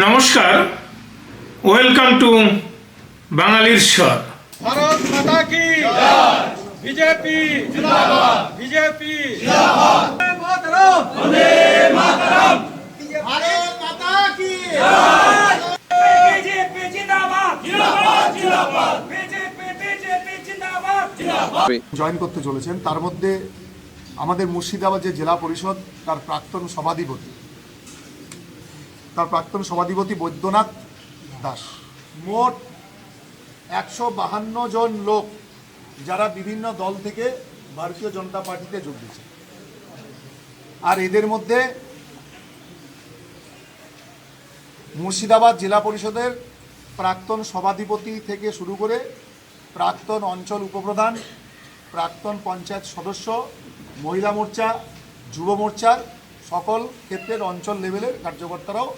নমস্কার। Welcome to বাঙালির স্বর। ভারত মাতা কি? বিজেপি। বিজেপি। ভারত মাতা কি? বিজেপি জিন্দাবাদ। জিন্দাবাদ জিন্দাবাদ। বিজেপি বিজেপি জিন্দাবাদ। জিন্দাবাদ। জয়েন করতে চলেছেন। তার মধ্যে আমাদের মুর্শিদাবাদ যে জেলা পরিষদ তার প্রাক্তন সভাধিপতি। তার প্রাক্তন সভাধিপতি বৈদ্যনাথ দাস। মোট একশো বাহান্ন জন লোক যারা বিভিন্ন দল থেকে ভারতীয় জনতা পার্টিতে যোগ দিয়েছে। আর এদের মধ্যে মুর্শিদাবাদ জেলা পরিষদের প্রাক্তন সভাধিপতি থেকে শুরু করে প্রাক্তন অঞ্চল উপপ্রধান, প্রাক্তন পঞ্চায়েত সদস্য, মহিলা মোর্চা, যুব মোর্চার সকল ক্ষেত্রের অঞ্চল লেভেলের কার্যকর্তারাও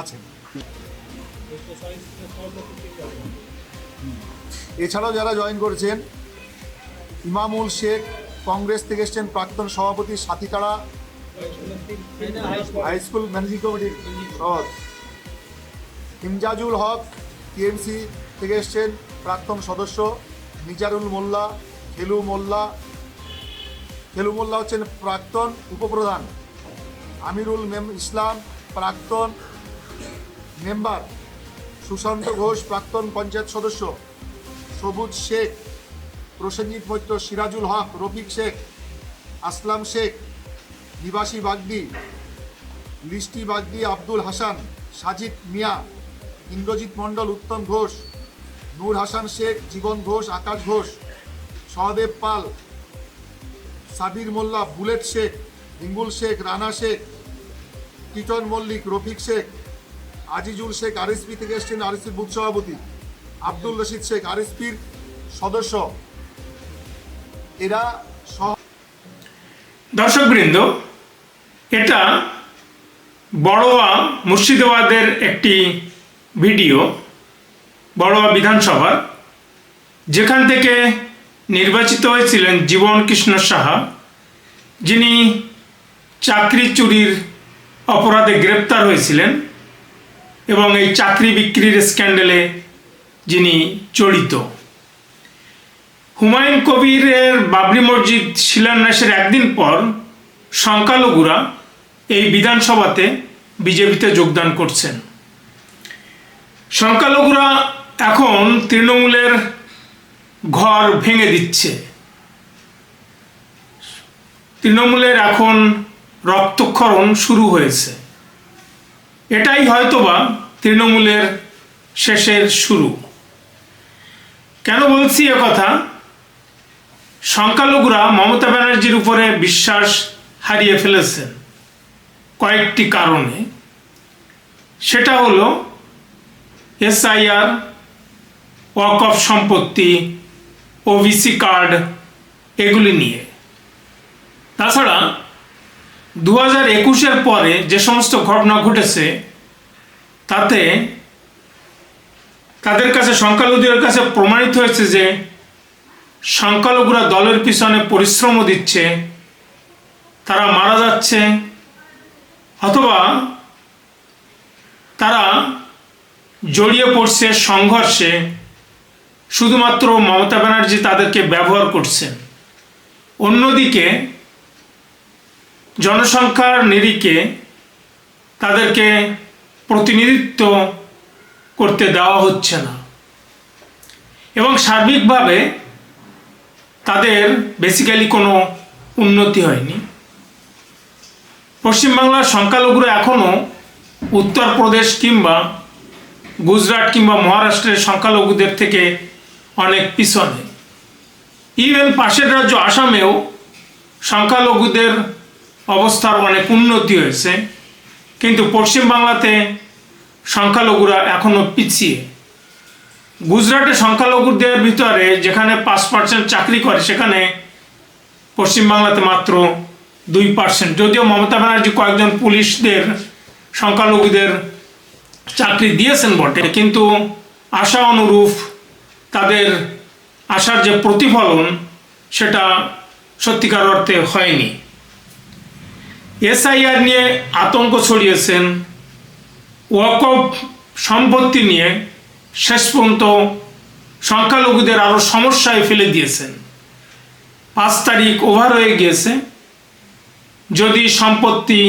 আছেন। এছাড়াও যারা জয়েন করেছেন, ইমামুল শেখ, কংগ্রেস থেকে এসছেন প্রাক্তন সভাপতি সাথীতাড়া হাই স্কুল ম্যানেজিং কমিটির ইমজাজুল হক, টিএমসি থেকে এসছেন প্রাক্তন সদস্য, নিজারুল মোল্লা, খেলু মোল্লা। খেলু মোল্লা হচ্ছেন প্রাক্তন উপপ্রধান। আমিরুল মেম ইসলাম, প্রাক্তন মেম্বার সুশান্ত ঘোষ, প্রাক্তন পঞ্চায়েত সদস্য সবুজ শেখ, প্রসেনজিৎ মৈত্র, সিরাজুল হক, রফিক শেখ, আসলাম শেখ, নিবাসী বাগদি, লিস্টি বাগদি, আব্দুল হাসান, সাজিদ মিয়া, ইন্দ্রজিৎ মণ্ডল, উত্তম ঘোষ, নূর হাসান শেখ, জীবন ঘোষ, আকাশ ঘোষ, সহদেব পাল, সাবির মোল্লা, বুলেট শেখ ইঙ্গুল শেখ, রানা শেখ টিটন মল্লিক, রফিক শেখ, আজিজুল শেখ, আরএসপি থেকে এসছেন আরএসপির বুথ সভাপতি, আব্দুল রশিদ শেখ আরএসপির সদস্য। এরা দর্শকবৃন্দ, এটা বড়োয়া মুর্শিদাবাদের একটি ভিডিও, বড়োয়া বিধানসভার যেখান থেকে নির্বাচিত হয়েছিলেন জীবন কৃষ্ণ সাহা, যিনি চাকরি চুরির অপরাধে গ্রেপ্তার হয়েছিলেন এবং এই চাকরি বিক্রির স্ক্যান্ডেলে যিনি জড়িত। হুমায়ুন কবিরের বাবরি মসজিদ শিলান্যাসের একদিন পর সংখ্যালঘুরা এই বিধানসভাতে বিজেপিতে যোগদান করছেন। সংখ্যালঘুরা এখন তৃণমূলের ঘর ভেঙে দিচ্ছে। তৃণমূলের এখন রক্তক্ষরণ শুরু হয়েছে। এটাই হয়তোবা তৃণমূলের শেষের শুরু। কেন বলছি কথা? সংখ্যালঘুরা মমতা ব্যানার্জির উপরে বিশ্বাস হারিয়ে ফেলেছেন কয়েকটি কারণে। সেটা হলো এসআইআর, ওয়াকফ সম্পত্তি, ওবিসি কার্ড, এগুলি নিয়ে। তাছাড়া দু হাজার একুশের পরে যে সমস্ত ঘটনা ঘটেছে, তাতে তাদের কাছে সংখ্যালঘুদের কাছে প্রমাণিত হয়েছে যে সংখ্যালঘুরা দলের পিছনে পরিশ্রমও দিচ্ছে, তারা মারা যাচ্ছে, অথবা তারা জড়িয়ে পড়ছে সংঘর্ষে, শুধুমাত্র মমতা ব্যানার্জি তাদেরকে ব্যবহার করছেন। অন্যদিকে জনসংখ্যার নিরিখে তাদেরকে প্রতিনিধিত্ব করতে দেওয়া হচ্ছে না। এবং সার্বিকভাবে তাদের বেসিক্যালি কোনো উন্নতি হয়নি। পশ্চিমবাংলার সংখ্যালঘুরা এখনও উত্তরপ্রদেশ কিংবা গুজরাট কিংবা মহারাষ্ট্রের সংখ্যালঘুদের থেকে অনেক পিছনে। ইভেন পাশের রাজ্য আসামেও সংখ্যালঘুদের অবস্থার অনেক উন্নতি হয়েছে। কিন্তু পশ্চিমবাংলাতে সংখ্যালঘুরা এখনও পিছিয়ে। গুজরাটে সংখ্যালঘুদের ভিতরে যেখানে পাঁচ পার্সেন্ট চাকরি করে, সেখানে পশ্চিমবাংলাতে মাত্র দুই পার্সেন্ট যদিও মমতা ব্যানার্জি কয়েকজন পুলিশদের, সংখ্যালঘুদের চাকরি দিয়েছেন বটে। কিন্তু আশা অনুরূপ তাদের আশার যে প্রতিফলন, সেটা সত্যিকার অর্থে হয়নি। এসআইআর নিয়ে আতঙ্ক ছড়িয়েছেন, ওয়াকফ সম্পত্তি নিয়ে শেষ পর্যন্ত সংখ্যালঘুদের আরও সমস্যায় ফেলে দিয়েছেন। পাঁচ তারিখ ওভার হয়ে গিয়েছে। যদি সম্পত্তি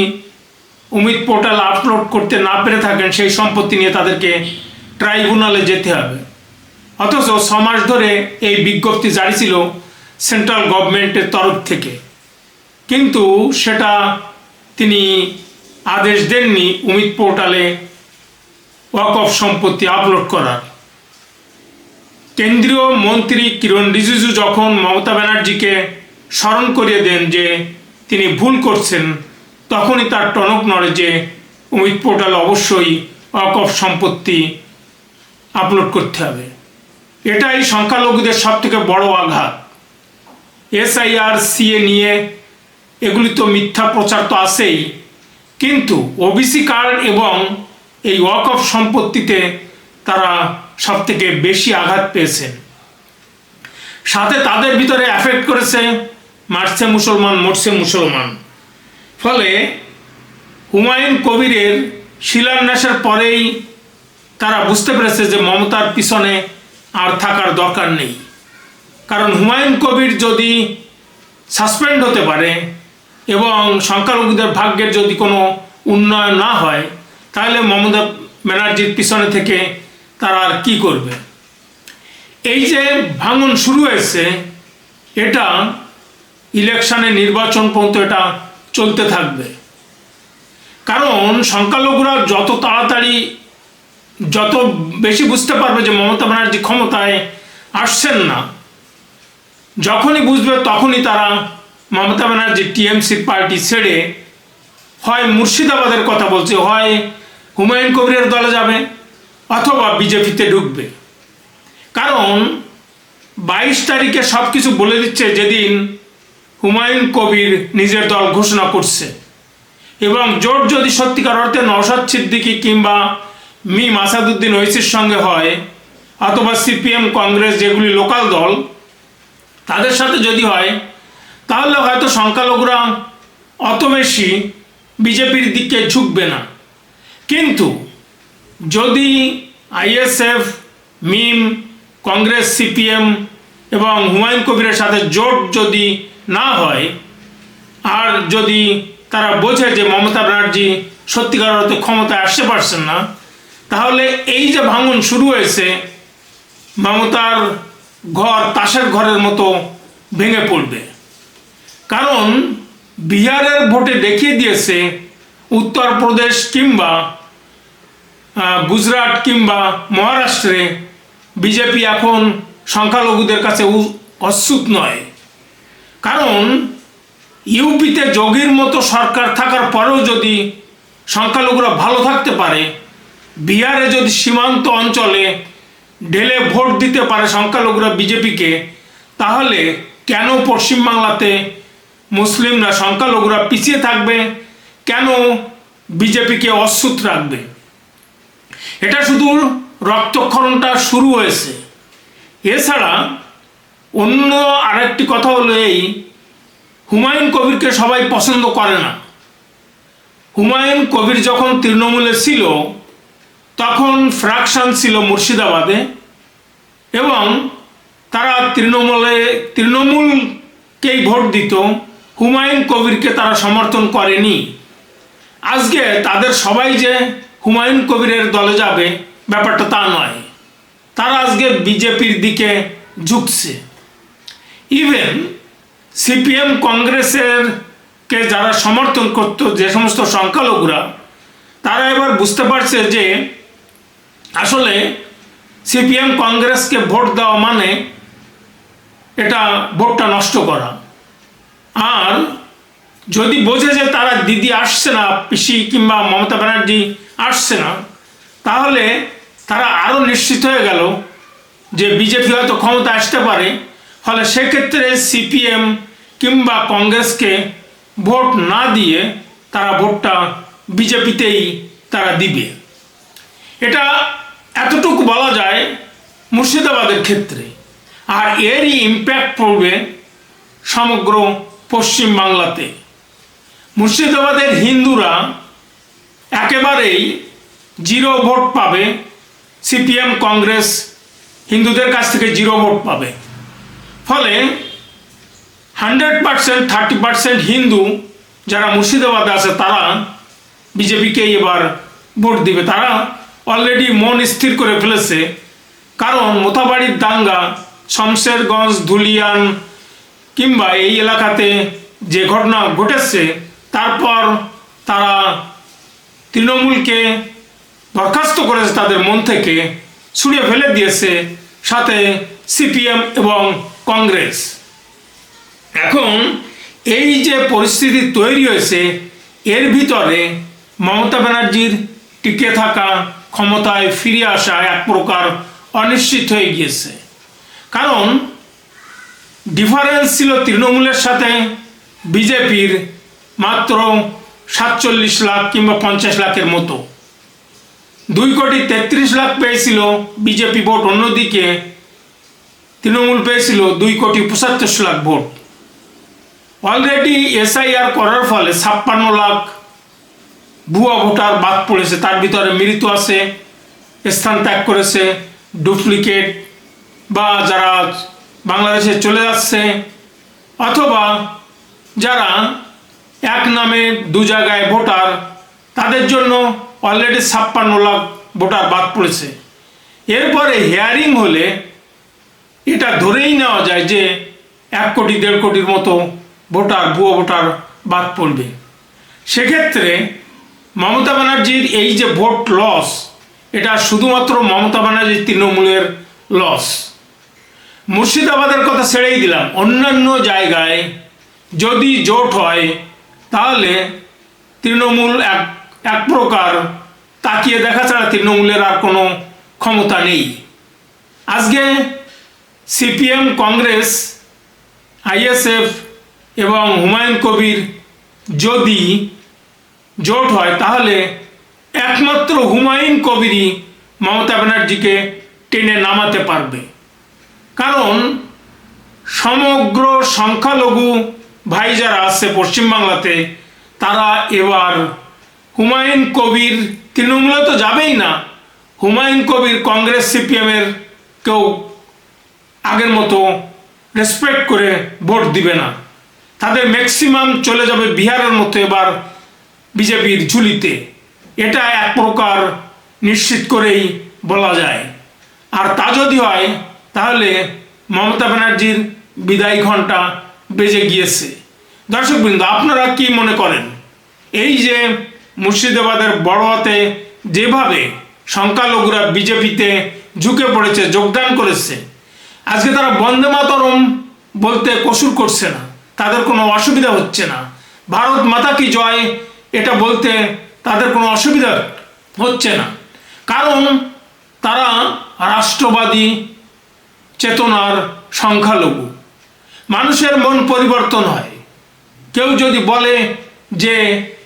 উমিদ পোর্টাল আপলোড করতে না পেরে থাকেন, সেই সম্পত্তি নিয়ে তাদেরকে ট্রাইব্যুনালে যেতে হবে। অথচ ছ মাস ধরে এই বিজ্ঞপ্তি জারি ছিল সেন্ট্রাল গভর্নমেন্টের তরফ থেকে। কিন্তু সেটা তিনি আদেশ দেননি উমিদ পোর্টালে ওয়াকফ সম্পত্তি আপলোড করার। কেন্দ্রীয় মন্ত্রী কিরণ রিজিজু যখন মমতা ব্যানার্জিকে স্মরণ করিয়ে দেন যে তিনি ভুল করছেন, তখনই তার টনক নড়ে যে অমিত পোর্টাল অবশ্যই ওয়াকফ সম্পত্তি আপলোড করতে হবে। এটাই সংখ্যালঘুদের সব থেকে বড় আঘাত। এসআইআর সিএ নিয়ে এগুলি তো মিথ্যা প্রচার তো আছেই। কিন্তু ওবিসি কার্ড এবং এই ওয়াকফ সম্পত্তিতে তারা সব থেকে বেশি আঘাত পেয়েছেন সাথে তাদের ভিতরে অ্যাফেক্ট করেছে মারছে মুসলমান, মরছে মুসলমান। ফলে হুমায়ুন কবিরের শিলান্যাসের পরেই তারা বুঝতে পেরেছে যে মমতার পিছনে আর থাকার দরকার নেই। কারণ হুমায়ুন কবির যদি সাসপেন্ড হতে পারে এবং সংখ্যালঘুদের ভাগ্যের যদি কোনো উন্নয়ন না হয়, তাহলে মমতা ব্যানার্জির পিছনে থেকে তারা আর কী করবে? এই যে ভাঙন শুরু হয়েছে, এটা ইলেকশনে নির্বাচন পর্যন্ত এটা চলতে থাকবে। কারণ সংখ্যালঘুরা যত তাড়াতাড়ি, যত বেশি বুঝতে পারবে যে মমতা ব্যানার্জি ক্ষমতায় আসছেন না, যখনই বুঝবে তখনই তারা মমতা ব্যানার্জি টিএমসির পার্টি ছেড়ে হয় মুর্শিদাবাদের কথা বলছে, হয় হুমায়ুন কবিরের দলে যাবে অথবা বিজেপিতে ঢুকবে। কারণ বাইশ তারিখে সব কিছু বলে দিচ্ছে যেদিন হুমায়ুন কবির নিজের দল ঘোষণা করছে। এবং জোট যদি সত্যিকার অর্থে নওশাদ সিদ্দিকি কিংবা মি মাসাদুদ্দিন ঐসির সঙ্গে হয়, অথবা সিপিএম, কংগ্রেস যেগুলি লোকাল দল, তাদের সাথে যদি হয় তাহলে হয়তো সংখ্যালঘুরা অত বেশি বিজেপির দিকে ঝুঁকবে না। কিন্তু যদি আইএসএফ, মিম, কংগ্রেস, সিপিএম এবং হুমায়ুন কবিরের সাথে জোট যদি না হয়, আর যদি তারা বোঝে যে মমতা ব্যানার্জি সত্যিকার অর্থে ক্ষমতায় আসতে পারছেন না, তাহলে এই যে ভাঙন শুরু হয়েছে, মমতার ঘর তাসের ঘরের মতো ভেঙে পড়বে। কারণ বিহারের ভোটে দেখিয়ে দিয়েছে উত্তরপ্রদেশ কিংবা গুজরাট কিংবা মহারাষ্ট্রে বিজেপি এখন সংখ্যালঘুদের কাছে অচ্যুত নয়। কারণ ইউপিতে যোগীর মতো সরকার থাকার পরেও যদি সংখ্যালঘুরা ভালো থাকতে পারে, বিহারে যদি সীমান্ত অঞ্চলে ঢেলে ভোট দিতে পারে সংখ্যালঘুরা বিজেপিকে, তাহলে কেন পশ্চিমবাংলাতে মুসলিমরা সংখ্যালঘুরা পিছিয়ে থাকবে। কেন বিজেপিকে অচ্যুত রাখবে? এটা শুধু রক্তক্ষরণটা শুরু হয়েছে। এছাড়া অন্য আরেকটি কথা হলো এই, হুমায়ুন কবিরকে সবাই পছন্দ করে না। হুমায়ুন কবির যখন তৃণমূলে ছিল, তখন ফ্র্যাকশন ছিল মুর্শিদাবাদে এবং তারা তৃণমূলে, তৃণমূলকেই ভোট দিত। হুমায়ুন কবিরকে তারা সমর্থন করেনি। আজকে তাদের সবাই যে হুমায়ুন কবিরের দলে যাবে, ব্যাপারটা তা নয়। তারা আজকে বিজেপির দিকে ঝুঁকছে। ইভেন সিপিএম কংগ্রেসের কে যারা সমর্থন করত, যে সমস্ত সংখ্যালঘুরা, তারা এবার বুঝতে পারছে যে আসলে সিপিএম কংগ্রেসকে ভোট দেওয়া মানে এটা ভোটটা নষ্ট করা। আর যদি বোঝে যে তারা দিদি আসছে না, পিসি কিংবা মমতা ব্যানার্জি আসছে না, তাহলে তারা আরও নিশ্চিত হয়ে গেল যে বিজেপি হয়তো ক্ষমতা আসতে পারে। ফলে সেক্ষেত্রে সিপিএম কিংবা কংগ্রেসকে ভোট না দিয়ে তারা ভোটটা বিজেপিতেই তারা দিবে। এটা এতটুকু বলা যায় মুর্শিদাবাদের ক্ষেত্রে। আর এরই ইম্প্যাক্ট পড়বে সমগ্র পশ্চিম বাংলাতে। মুর্শিদাবাদের হিন্দুরা একেবারেই জিরো ভোট পাবে, সিপিএম, কংগ্রেস হিন্দুদের কাছ থেকে জিরো ভোট পাবে। ফলে hundred percent, thirty percent Hindu যারা মুর্শিদাবাদে আছে, তারা বিজেপিকে এবার ভোট দিবে। তারা অলরেডি মন স্থির করে ফেলেছে। কারণ মোথাবাড়ির দাঙ্গা, শমশেরগঞ্জ, ধুলিয়ান কিংবা এই এলাকাতে যে ঘটনা ঘটেছে, তারপর তারা তৃণমূলকে বরখাস্ত করেছে তাদের মন থেকে, ছুঁড়ে ফেলে দিয়েছে সাথে সিপিএম এবং কংগ্রেস। এখন এই যে পরিস্থিতি তৈরি হয়েছে, এর ভিতরে মমতা ব্যানার্জির টিকে থাকা ক্ষমতায় ফিরে আসা এক প্রকার অনিশ্চিত হয়ে গিয়েছে। কারণ ডিফারেন্স ছিল তৃণমূলের সাথে, বিজেপির মাত্র সাতচল্লিশ লাখ কিংবা পঞ্চাশ লাখের মতো। দুই কোটি তেত্রিশ লাখ পেয়েছিল বিজেপি ভোট, অন্যদিকে তৃণমূল পেয়েছিল দুই কোটি পঁচাত্তর লাখ ভোট। অলরেডি এসআইআর করার ফলে ছাপ্পান্ন লাখ ভুয়া ভোটার বাদ পড়েছে, তার ভিতরে মৃত আছে, স্থান ত্যাগ করেছে ডুপ্লিকেট বা যারা বাংলাদেশে চলে যাচ্ছে, অথবা যারা এক নামে দু জায়গায় ভোটার, তাদের জন্য অলরেডি ছাপ্পান্ন লাখ ভোটার বাদ পড়েছে। এরপরে হেয়ারিং হলে এটা ধরেই নেওয়া যায় যে এক কোটি, দেড় কোটির মতো ভোটার, ভুয়ো ভোটার বাদ পড়বে। সেক্ষেত্রে মমতা ব্যানার্জির এই যে ভোট লস এটা শুধুমাত্র মমতা ব্যানার্জির তৃণমূলের লস মুর্শিদাবাদের কথা ছেড়েই দিলাম। অন্যান্য জায়গায় যদি জোট হয়, তাহলে তৃণমূল এক এক প্রকার তাকিয়ে দেখা ছাড়া তৃণমূলের আর কোনো ক্ষমতা নেই। আজকে সিপিএম, কংগ্রেস, আইএসএফ এবং হুমায়ুন কবির যদি জোট হয়, তাহলে একমাত্র হুমায়ুন কবিরই মমতা ব্যানার্জিকে টেনে নামাতে পারবে। কারণ সমগ্র সংখ্যালঘু ভাই যারা আছে পশ্চিমবাংলাতে তারা এবার হুমায়ুন কবির, তৃণমূলে তো যাবেই না, হুমায়ুন কবির কংগ্রেস সিপিএমের কেউ আগের মতো রেসপেক্ট করে ভোট দিবে না। তাদের ম্যাক্সিমাম চলে যাবে বিহারের মতো এবার বিজেপির ঝুলিতে। এটা এক প্রকার নিশ্চিত করেই বলা যায়। আর তা যদি হয় তাহলে মমতা ব্যানার্জির বিদায় ঘণ্টা বেজে গিয়েছে। দর্শকবৃন্দ, আপনারা কি মনে করেন? এই যে মুর্শিদাবাদের বড়োয়াতে যেভাবে সংখ্যালঘুরা বিজেপিতে ঝুঁকে পড়েছে, যোগদান করেছে, আজকে তারা বন্দে মাতরম বলতে কসুর করছে না, তাদের কোনো অসুবিধা হচ্ছে না। ভারত মাতা কি জয়, এটা বলতে তাদের কোনো অসুবিধা হচ্ছে না। কারণ তারা রাষ্ট্রবাদী চেতনার সংখ্যালঘু। মানুষের মন পরিবর্তন হয়। কেউ যদি বলে যে,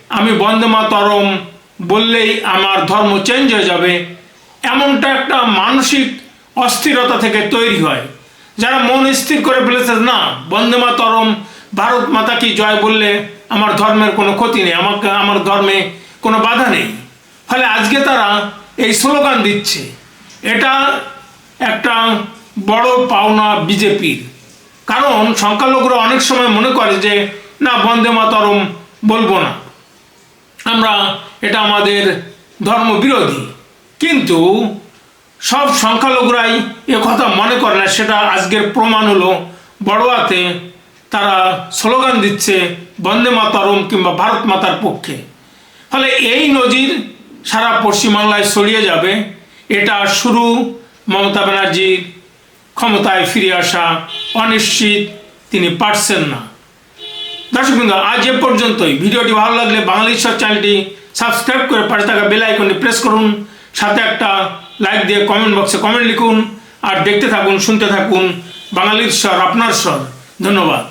আমি বন্দে মাতরম বললেই আমার ধর্ম চেঞ্জ হয়ে যাবে, এমনটা একটা মানসিক অস্থিরতা থেকে তৈরি হয়। যারা মন স্থির করে ফেলেছে না, বন্দে মাতরম, ভারত মাতা কি জয় বললে আমার ধর্মের কোনো ক্ষতি নেই, আমাকে, আমার ধর্মে কোনো বাধা নেই। ফলে আজকে তারা এই স্লোগান দিচ্ছে। এটা একটা বড় পাওনা বিজেপির কারণ সংখ্যালঘুরা অনেক সময় মনে করে যে, না, বন্দে মাতরম বলব না। আমরা এটা আমাদের ধর্ম বিরোধী কিন্তু সব সংখ্যালঘুরাই কথা মনে করে না, সেটা আজকের প্রমাণ হলো। বড়োয়াতে তারা স্লোগান দিচ্ছে, বন্দে মাতরম কিংবা ভারত মাতার পক্ষে। ফলে এই নজির সারা পশ্চিমবাংলায় ছড়িয়ে যাবে। এটা শুরু মমতা ব্যানার্জির ক্ষমতায় ফিরে আসা অনিশ্চিত তিনি পারছেন না। দর্শকবৃন্দ আজ এ পর্যন্তই। ভিডিওটি ভালো লাগলে বাঙালি ঈশ্বর চ্যানেলটি সাবস্ক্রাইব করে পাশে থাকা বেল আইকনটি প্রেস করুন। সাথে একটা লাইক দিয়ে কমেন্ট বক্সে কমেন্ট লিখুন। আর দেখতে থাকুন, শুনতে থাকুন বাঙালির স্বর আপনার স্বর ধন্যবাদ।